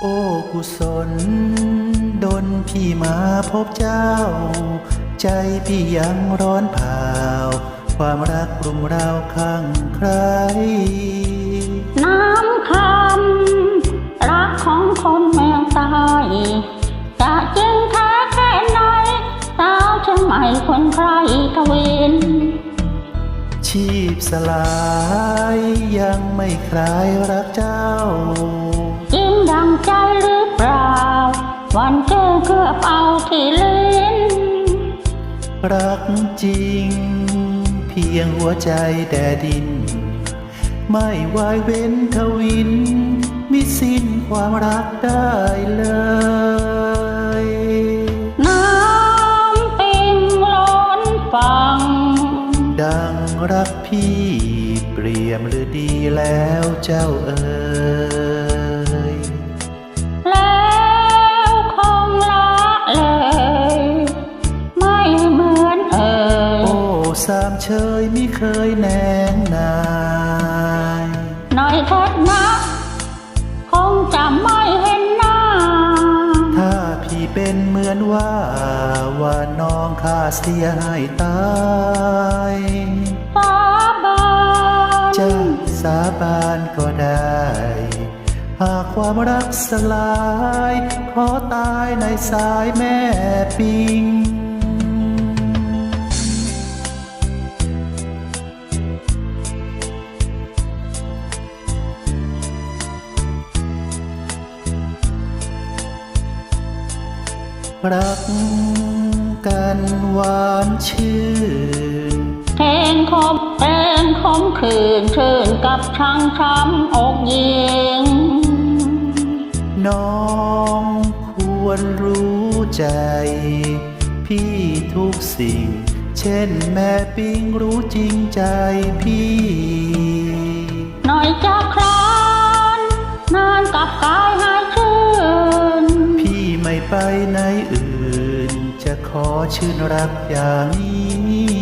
โอ้กุศล ดนพี่มาพบเจ้า ใจพี่ยังร้อนเผาความรักรุมเราข้างใคร น้ำคำรักของคนเมืองใต้จะจริงแท้แค่ไหนสาวเชียงใหม่คนใครทวิน ชีพสลายยังไม่คลายรักเจ้า วันเจอเกือบเอาที่ลิ้นรักจริง เพียงหัวใจแดดิน ไม่วายเว้นทวิน มิสิ้นความรักได้เลยน้ำปิงล้นฟัง ดังรักพี่เปรียมหรือดีแล้วเจ้าเอ๋ย สามเชยไม่เคยแนงนายหน่อยเถิดนะ คงจะไม่เห็นหน้า ถ้าพี่เป็นเหมือนว่า ว่าน้องข้าเสียให้ตายสาบานจะสาบานก็ได้ หากความรักสลาย ขอตายในสายแม่ปิง รักกันหวานชื่นเพลงคมเพลงคมคืนชื่นกับช่างช้ำอกยิงน้องควรรู้ใจ พี่ทุกสิ่ง เช่นแม่ปิ้งรู้จริงใจพี่ หน่อยจะคลานนานกับกายหายชื่นพี่ ไม่ไปไหนอื่น จะขอชื่นรักอย่างนี้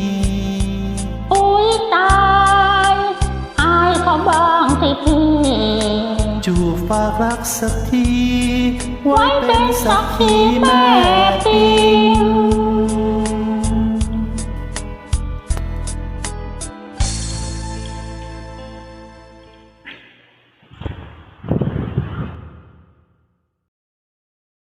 อุ้ยตายอายเขาบ้างสิพี่จูบฝากรักสักที ไว้เป็นสักขีแม่ปิง